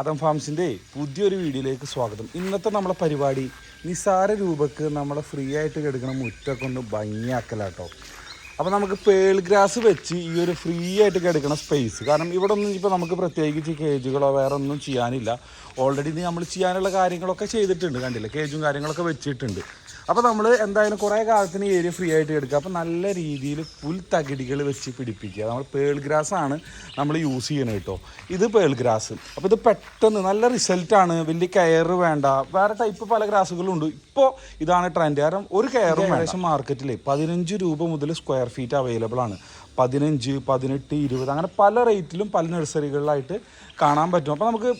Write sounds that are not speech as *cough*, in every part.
ആദം ഫാംസിന്റെ പുതിയൊരു വീഡിയോയിലേക്ക് സ്വാഗതം. ഇന്നത്തെ നമ്മളെ പരിപാടി നിസാര രൂപക്ക് നമ്മളെ ഫ്രീ ആയിട്ട് കിടക്കുന്ന മുറ്റൊക്കെ ഒന്ന് ഭംഗിയാക്കലാട്ടോ. അപ്പോൾ നമുക്ക് പേൾ ഗ്രാസ് വെച്ച് ഈ ഒരു ഫ്രീ ആയിട്ട് കിടക്കുന്ന സ്പേസ് കാരണം ഇവിടെ ഒന്നും ഇപ്പോൾ നമുക്ക് പ്രത്യേകിച്ച് കേജുകളോ വേറെ ഒന്നും ചെയ്യാനില്ല. ഓൾറെഡി നമ്മൾ ചെയ്യാനുള്ള കാര്യങ്ങളൊക്കെ ചെയ്തിട്ടുണ്ട് കണ്ടില്ല? കേജും കാര്യങ്ങളൊക്കെ വെച്ചിട്ടുണ്ട്. അപ്പോൾ നമ്മൾ എന്തായാലും കുറേ കാലത്തിന് ഏരിയ ഫ്രീ ആയിട്ട് എടുക്കുക. അപ്പോൾ നല്ല രീതിയിൽ പുൽത്തകിടികൾ വെച്ച് പിടിപ്പിക്കുക. നമ്മൾ പേൾ ഗ്രാസ് ആണ് നമ്മൾ യൂസ് ചെയ്യണത് കേട്ടോ. ഇത് പേൾ ഗ്രാസ് അപ്പോൾ ഇത് പെട്ടെന്ന് നല്ല റിസൾട്ടാണ് വലിയ കെയർ വേണ്ട. വേറെ ടൈപ്പ് പല ഗ്രാസുകളും ഉണ്ട്. ഇപ്പോൾ ഇതാണ് ട്രെൻഡ് കാരണം ഒരു കെയറും ഏകദേശം മാർക്കറ്റിൽ പതിനഞ്ച് രൂപ മുതൽ സ്ക്വയർ ഫീറ്റ് അവൈലബിൾ ആണ്. പതിനഞ്ച് പതിനെട്ട് ഇരുപത് അങ്ങനെ പല റേറ്റിലും പല നഴ്സറികളിലായിട്ട് കാണാൻ പറ്റും. അപ്പോൾ നമുക്ക്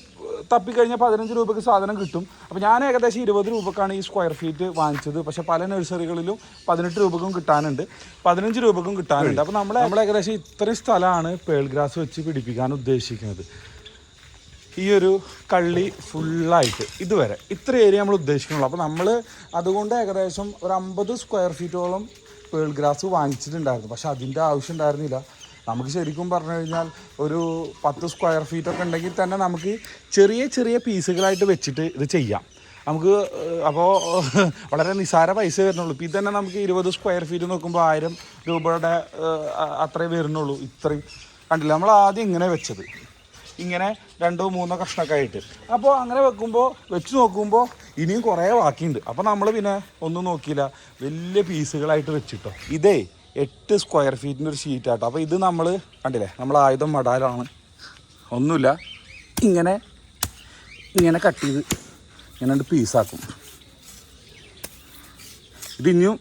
തപ്പിക്കഴിഞ്ഞാൽ പതിനഞ്ച് രൂപയ്ക്ക് സാധനം കിട്ടും. അപ്പോൾ ഞാൻ ഏകദേശം ഇരുപത് രൂപക്കാണ് ഈ സ്ക്വയർ ഫീറ്റ് വാങ്ങിച്ചത്. പക്ഷേ പല നഴ്സറികളിലും പതിനെട്ട് രൂപക്കും കിട്ടാനുണ്ട്. പതിനഞ്ച് രൂപക്കും കിട്ടാനുണ്ട്. അപ്പോൾ നമ്മൾ നമ്മൾ ഏകദേശം ഇത്രയും സ്ഥലമാണ് പേൾ ഗ്രാസ് വെച്ച് പിടിപ്പിക്കാൻ ഉദ്ദേശിക്കുന്നത്. ഈ ഒരു കള്ളി ഫുള്ളായിട്ട് ഇതുവരെ ഇത്ര ഏരിയ നമ്മൾ ഉദ്ദേശിക്കുന്നുള്ളൂ. അപ്പോൾ നമ്മൾ അതുകൊണ്ട് ഏകദേശം ഒരു അമ്പത് സ്ക്വയർ ഫീറ്റോളം പേൾ ഗ്രാസ് വാങ്ങിച്ചിട്ടുണ്ടായിരുന്നു. പക്ഷേ അതിന്റെ ആവശ്യം ഉണ്ടായിരുന്നില്ല. നമുക്ക് ശരിക്കും പറഞ്ഞു കഴിഞ്ഞാൽ ഒരു പത്ത് സ്ക്വയർ ഫീറ്റ് ഒക്കെ ഉണ്ടെങ്കിൽ തന്നെ നമുക്ക് ചെറിയ ചെറിയ പീസുകളായിട്ട് വെച്ചിട്ട് ഇത് ചെയ്യാം. നമുക്ക് അപ്പോൾ *laughs* വളരെ നിസാര പൈസ വരുന്നുള്ളൂ. ഇപ്പം ഇതന്നെ നമുക്ക് ഇരുപത് സ്ക്വയർ ഫീറ്റ് നോക്കുമ്പോൾ ആയിരം രൂപയുടെ അത്രേ വരുന്നുള്ളൂ. ഇത്രയും കണ്ടില്ല? നമ്മൾ ആദ്യം ഇങ്ങനെ വെച്ചത്. ഇങ്ങനെ രണ്ടോ മൂന്നോ കഷ്ണമൊക്കെ ആയിട്ട്. അപ്പോൾ അങ്ങനെ വെക്കുമ്പോൾ വെച്ച് നോക്കുമ്പോൾ ഇനിയും കുറേ ബാക്കിയുണ്ട്. അപ്പോൾ നമ്മൾ പിന്നെ ഒന്നും നോക്കിയില്ല. വലിയ പീസുകളായിട്ട് വെച്ചിട്ടോ. ഇതേ എട്ട് സ്ക്വയർ ഫീറ്റിന്റെ ഒരു ഷീറ്റാട്ടോ അപ്പോൾ ഇത് നമ്മൾ കണ്ടില്ലേ? നമ്മൾ ആയുധം മടാലാണ്. ഒന്നുമില്ല. ഇങ്ങനെ ഇങ്ങനെ കട്ട് ചെയ്ത് ഇങ്ങനെ രണ്ട് പീസാക്കും ഇത് ഇനിയും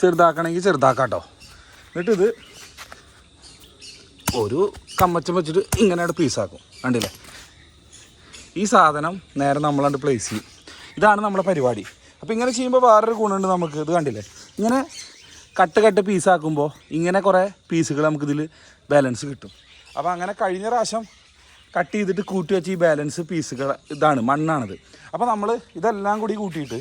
ചെറുതാക്കണമെങ്കിൽ ചെറുതാക്കാം കേട്ടോ എന്നിട്ടിത് ഒരു കമ്മച്ചം വെച്ചിട്ട് ഇങ്ങനെ അവിടെ പീസാക്കും കണ്ടില്ലേ? ഈ സാധനം നേരെ നമ്മളണ്ട് പ്ലേസ് ചെയ്യും. ഇതാണ് നമ്മുടെ പരിപാടി. അപ്പോൾ ഇങ്ങനെ ചെയ്യുമ്പോൾ വേറൊരു ഗുണമുണ്ട് നമുക്ക്. ഇത് കണ്ടില്ലേ? ഇങ്ങനെ കട്ട് കട്ട് പീസാക്കുമ്പോൾ ഇങ്ങനെ കുറേ പീസുകൾ നമുക്കിതിൽ ബാലൻസ് കിട്ടും. അപ്പോൾ അങ്ങനെ കഴിഞ്ഞ പ്രാവശ്യം കട്ട് ചെയ്തിട്ട് കൂട്ടി വെച്ച് ഈ ബാലൻസ് പീസുകൾ ഇതാണ് മണ്ണാണത്. അപ്പോൾ നമ്മൾ ഇതെല്ലാം കൂടി കൂട്ടിയിട്ട്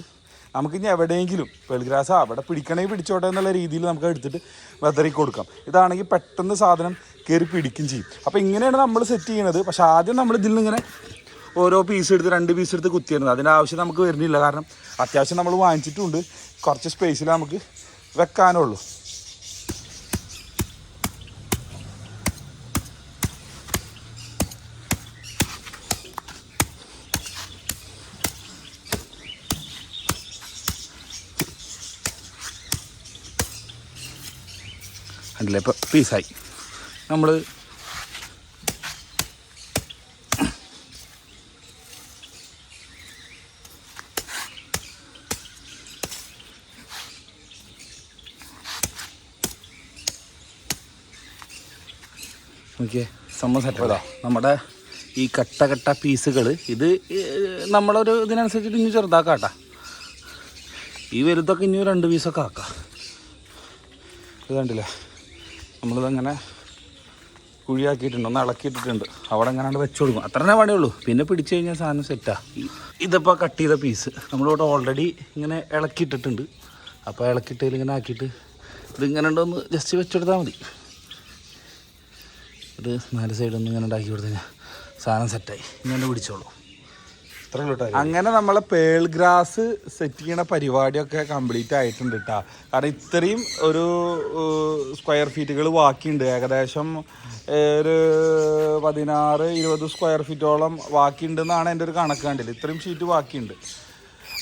നമുക്ക് ഇനി എവിടെയെങ്കിലും വെളിഗ്രാസ് അവിടെ പിടിക്കണമെങ്കിൽ പിടിച്ചോട്ടെ എന്നുള്ള രീതിയിൽ നമുക്ക് എടുത്തിട്ട് വെതറി കൊടുക്കാം. ഇതാണെങ്കിൽ പെട്ടെന്ന് സാധനം കയറി പിടിക്കും ചെയ്യും. അപ്പോൾ ഇങ്ങനെയാണ് നമ്മൾ സെറ്റ് ചെയ്യണത്. പക്ഷേ ആദ്യം നമ്മൾ ഇതിൽ ഇങ്ങനെ ഓരോ പീസ് എടുത്ത് രണ്ട് പീസ് എടുത്ത് കുത്തിയിരുന്നത് അതിന്റെ ആവശ്യം നമുക്ക് വരുന്നില്ല. കാരണം അത്യാവശ്യം നമ്മൾ വാങ്ങിച്ചിട്ടുണ്ട്. കുറച്ച് സ്പേസിൽ നമുക്ക് വെക്കാനുള്ളൂ. കണ്ടില്ലേ ഇപ്പോൾ പീസായി. നമ്മൾ ഓക്കെ സംഭവം സെറ്റ് നമ്മുടെ ഈ കട്ട കട്ട പീസുകൾ ഇത് നമ്മളൊരു ഇതിനനുസരിച്ചിട്ട് ഇനി ചെറുതാക്കാം കേട്ടാ ഈ വലുതൊക്കെ ഇനി രണ്ട് പീസൊക്കെ ആക്കാം. ഇത് കണ്ടില്ലേ? നമ്മളിതങ്ങനെ കുഴിയാക്കിയിട്ടുണ്ട് ഒന്ന് ഇളക്കിയിട്ടിട്ടുണ്ട്. അവിടെ എങ്ങനെയാണ് വെച്ച് കൊടുക്കും. അത്ര തന്നെ പണിയുള്ളൂ. പിന്നെ പിടിച്ചു കഴിഞ്ഞാൽ സാധനം സെറ്റാണ് ഇതിപ്പോൾ കട്ട് ചെയ്ത പീസ്. നമ്മളിവിടെ ഓൾറെഡി ഇങ്ങനെ ഇളക്കിയിട്ടിട്ടുണ്ട്. അപ്പോൾ ഇളക്കിയിട്ട് ഇങ്ങനെ ആക്കിയിട്ട് ഇതിങ്ങനെ ഉണ്ടോ ഒന്ന് ജസ്റ്റ് വെച്ചെടുത്താൽ മതി. ഇത് നാല് സൈഡൊന്നും ഇങ്ങനെ ഉണ്ടാക്കി കൊടുത്തു കഴിഞ്ഞാൽ സാധനം സെറ്റായി ഇങ്ങനെ പിടിച്ചോളൂ. അങ്ങനെ നമ്മളെ പേൾ ഗ്രാസ് സെറ്റ് ചെയ്യണ പരിപാടിയൊക്കെ കംപ്ലീറ്റ് ആയിട്ടുണ്ട് കേട്ടോ കാരണം ഇത്രയും ഒരു സ്ക്വയർ ഫീറ്റുകൾ ബാക്കിയുണ്ട്. ഏകദേശം ഒരു പതിനാറ് ഇരുപത് സ്ക്വയർ ഫീറ്റോളം ബാക്കിയുണ്ടെന്നാണ് എന്റെ ഒരു കണക്ക് കണ്ടില്ല ഇത്രയും ഷീറ്റ് ബാക്കിയുണ്ട്.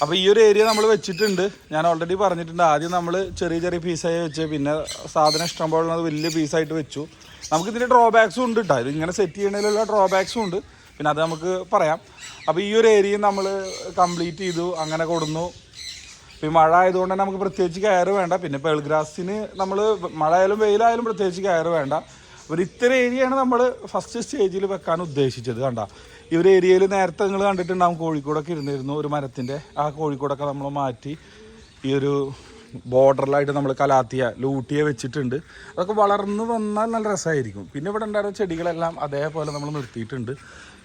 അപ്പോൾ ഈ ഒരു ഏരിയ നമ്മൾ വെച്ചിട്ടുണ്ട്. ഞാൻ ഓൾറെഡി പറഞ്ഞിട്ടുണ്ട്. ആദ്യം നമ്മൾ ചെറിയ ചെറിയ പീസായി വെച്ച് പിന്നെ സാധനം ഇഷ്ടംപോലെ അത് വലിയ പീസായിട്ട് വെച്ചു. നമുക്ക് ഇതിന്റെ ഡ്രോബാക്സും ഉണ്ട് കേട്ടോ ഇത് ഇങ്ങനെ സെറ്റ് ചെയ്യണതിലുള്ള ഡ്രോബാക്സും ഉണ്ട്. പിന്നെ അത് നമുക്ക് പറയാം. അപ്പോൾ ഈ ഒരു ഏരിയ നമ്മൾ കംപ്ലീറ്റ് ചെയ്തു അങ്ങനെ കൊടുന്നു. ഈ മഴ ആയതുകൊണ്ട് തന്നെ നമുക്ക് പ്രത്യേകിച്ച് കയർ വേണ്ട. പിന്നെ ഇപ്പോൾ നമ്മൾ മഴ ആയാലും വെയിലായാലും പ്രത്യേകിച്ച് കയർ വേണ്ട. ഒരു ഇത്തരം ഏരിയയാണ് നമ്മൾ ഫസ്റ്റ് സ്റ്റേജിൽ വെക്കാൻ ഉദ്ദേശിച്ചത് കണ്ട. ഈ ഒരു ഏരിയയിൽ നേരത്തെ നിങ്ങൾ കണ്ടിട്ടുണ്ടാവും കോഴിക്കോടൊക്കെ ഇരുന്നിരുന്നു ഒരു മരത്തിന്റെ ആ കോഴിക്കോടൊക്കെ നമ്മൾ മാറ്റി ഈ ഒരു ബോർഡറിലായിട്ട് നമ്മൾ കലാത്തിയ ലൂട്ടിയ വെച്ചിട്ടുണ്ട്. അതൊക്കെ വളർന്നു വന്നാൽ നല്ല രസമായിരിക്കും പിന്നെ ഇവിടെ ഉണ്ടായിരുന്ന ചെടികളെല്ലാം അതേപോലെ നമ്മൾ നിർത്തിയിട്ടുണ്ട്.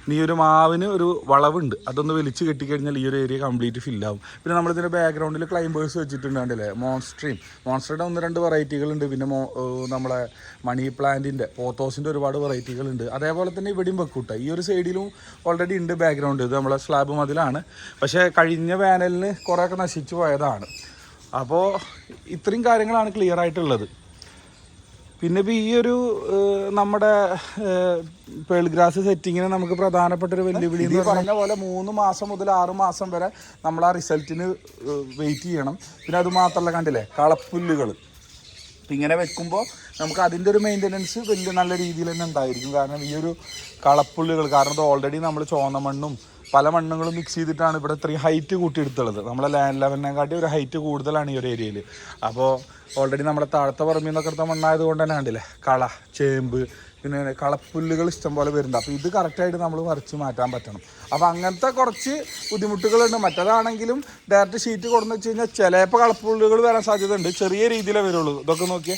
ഇനി ഒരു മാവിന് ഒരു വളവുണ്ട്. അതൊന്ന് വലിച്ചു കെട്ടിക്കഴിഞ്ഞാൽ ഈ ഒരു ഏരിയ കംപ്ലീറ്റ് ഫില്ലാവും പിന്നെ നമ്മളിതിന്റെ ബാക്ക്ഗ്രൗണ്ടിൽ ക്ലൈംബേഴ്സ് വെച്ചിട്ടുണ്ട് കണ്ടില്ലേ? മോൺസ്ട്രീം മോൺസ്റ്ററുടെ ഒന്ന് രണ്ട് വെറൈറ്റികളുണ്ട് പിന്നെ മോ നമ്മളെ മണി പ്ലാന്റിന്റെ പോത്തോസിന്റെ ഒരുപാട് വെറൈറ്റികളുണ്ട് അതേപോലെ തന്നെ ഇവിടെയും വെക്കൂട്ട. ഈ ഒരു സൈഡിലും ഓൾറെഡി ഉണ്ട് ബാക്ക്ഗ്രൗണ്ട് ഇത് നമ്മളെ സ്ലാബ് മതിലാണ്. പക്ഷേ കഴിഞ്ഞ വേനലിന് കുറേയൊക്കെ നശിച്ചു പോയതാണ്. അപ്പോൾ ഇത്രയും കാര്യങ്ങളാണ് ക്ലിയർ ആയിട്ടുള്ളത്. പിന്നെ ഇപ്പോൾ ഈ ഒരു നമ്മുടെ പേൾഗ്രാസ് സെറ്റിങ്ങിന് നമുക്ക് പ്രധാനപ്പെട്ട ഒരു വെല്ലുവിളി എന്ന് പറഞ്ഞ പോലെ മൂന്ന് മാസം മുതൽ ആറ് മാസം വരെ നമ്മൾ ആ റിസൾട്ടിന് വെയിറ്റ് ചെയ്യണം. പിന്നെ അത് മാത്രമല്ല കണ്ടില്ലേ? കളപ്പുല്ലുകൾ ഇങ്ങനെ വെക്കുമ്പോൾ നമുക്ക് അതിന്റെ ഒരു മെയിന്റനൻസ് വലിയ നല്ല രീതിയിൽ തന്നെ ഉണ്ടായിരിക്കും. കാരണം ഈ ഒരു കളപ്പുള്ളികൾ കാരണം ഇത് ഓൾറെഡി നമ്മൾ ചോന്ന മണ്ണും പല മണ്ണുകളും മിക്സ് ചെയ്തിട്ടാണ് ഇവിടെ ഇത്രയും ഹൈറ്റ് കൂട്ടിയെടുത്തുള്ളത്. നമ്മളെ ലാൻഡ് ലെവലിനെക്കാട്ടി ഒരു ഹൈറ്റ് കൂടുതലാണ് ഈ ഒരു ഏരിയയിൽ അപ്പോൾ ഓൾറെഡി നമ്മുടെ താഴത്തെ പറമ്പിൽ നിന്നൊക്കെ എടുത്ത മണ്ണായത് കൊണ്ട് തന്നെ കണ്ടില്ലേ? കള ചേമ്പ് പിന്നെ കളപ്പുല്ലുകൾ ഇഷ്ടംപോലെ വരുന്നുണ്ട്. അപ്പോൾ ഇത് കറക്റ്റായിട്ട് നമ്മൾ വരച്ച് മാറ്റാൻ പറ്റണം. അപ്പോൾ അങ്ങനത്തെ കുറച്ച് ബുദ്ധിമുട്ടുകളുണ്ട്. മറ്റേതാണെങ്കിലും ഡയറക്റ്റ് ഷീറ്റ് കൊടുന്ന് വെച്ച് കഴിഞ്ഞാൽ ചിലപ്പോൾ കളപ്പുല്ലുകൾ വരാൻ സാധ്യതയുണ്ട്. ചെറിയ രീതിയിലേ വരുള്ളൂ. ഇതൊക്കെ നോക്കിയേ.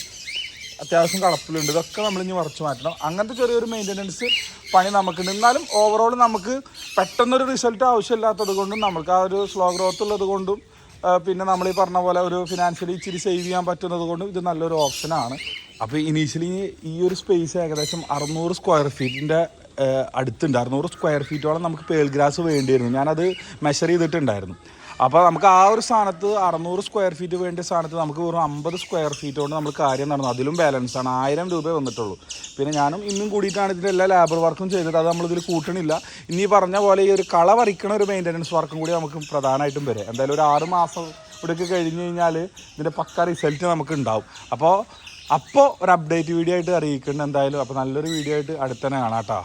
അത്യാവശ്യം കളപ്പിലുണ്ട് ഇതൊക്കെ നമ്മൾ ഇനി മറച്ചു മാറ്റണം. അങ്ങനത്തെ ചെറിയൊരു മെയിന്റനൻസ് പണി നമുക്കുണ്ട്. എന്നാലും ഓവറോൾ നമുക്ക് പെട്ടെന്നൊരു റിസൾട്ട് ആവശ്യമില്ലാത്തത് കൊണ്ടും നമുക്ക് ആ ഒരു സ്ലോ ഗ്രോത്ത് ഉള്ളത് കൊണ്ടും പിന്നെ നമ്മൾ ഈ പറഞ്ഞ പോലെ ഒരു ഫിനാൻഷ്യലി ഇച്ചിരി സേവ് ചെയ്യാൻ പറ്റുന്നത് കൊണ്ടും ഇത് നല്ലൊരു ഓപ്ഷനാണ് അപ്പോൾ ഇനീഷ്യലി ഈ ഒരു സ്പേസ് ഏകദേശം അറുന്നൂറ് സ്ക്വയർ ഫീറ്റിന്റെ അടുത്തുണ്ട്. അറുന്നൂറ് സ്ക്വയർ ഫീറ്റോളം നമുക്ക് പേൾ ഗ്രാസ് വേണ്ടിയിരുന്നു. ഞാനത് മെഷർ ചെയ്തിട്ടുണ്ടായിരുന്നു. അപ്പോൾ നമുക്ക് ആ ഒരു സ്ഥാനത്ത് അറുന്നൂറ് സ്ക്വയർ ഫീറ്റ് വേണ്ട സ്ഥാനത്ത് നമുക്ക് വെറും അമ്പത് സ്ക്വയർ ഫീറ്റ് കൊണ്ട് നമ്മൾ കാര്യം നടന്നു. അതിലും ബാലൻസ് ആണ്. ആയിരം രൂപ വന്നിട്ടുള്ളൂ. പിന്നെ ഞാനും ഇന്നും കൂടിയിട്ടാണ് ഇതിന്റെ എല്ലാ ലേബർ വർക്കും ചെയ്തിട്ട് അത് നമ്മളിതിൽ കൂട്ടണില്ല. ഇനി പറഞ്ഞ പോലെ ഈ ഒരു കള വരയ്ക്കണ ഒരു മെയിന്റനൻസ് വർക്കും കൂടി നമുക്ക് പ്രധാനമായിട്ടും വരെ. എന്തായാലും ഒരു ആറ് മാസം ഇവിടേക്ക് കഴിഞ്ഞ് കഴിഞ്ഞാൽ ഇതിന്റെ പക്ക റിസൾട്ട് നമുക്ക് ഉണ്ടാവും അപ്പോൾ അപ്പോൾ ഒരു അപ്ഡേറ്റ് വീഡിയോ ആയിട്ട് അറിയിക്കുന്നുണ്ട് എന്തായാലും. അപ്പോൾ നല്ലൊരു വീഡിയോ ആയിട്ട് അടുത്തന്നെ കാണാം കേട്ടോ.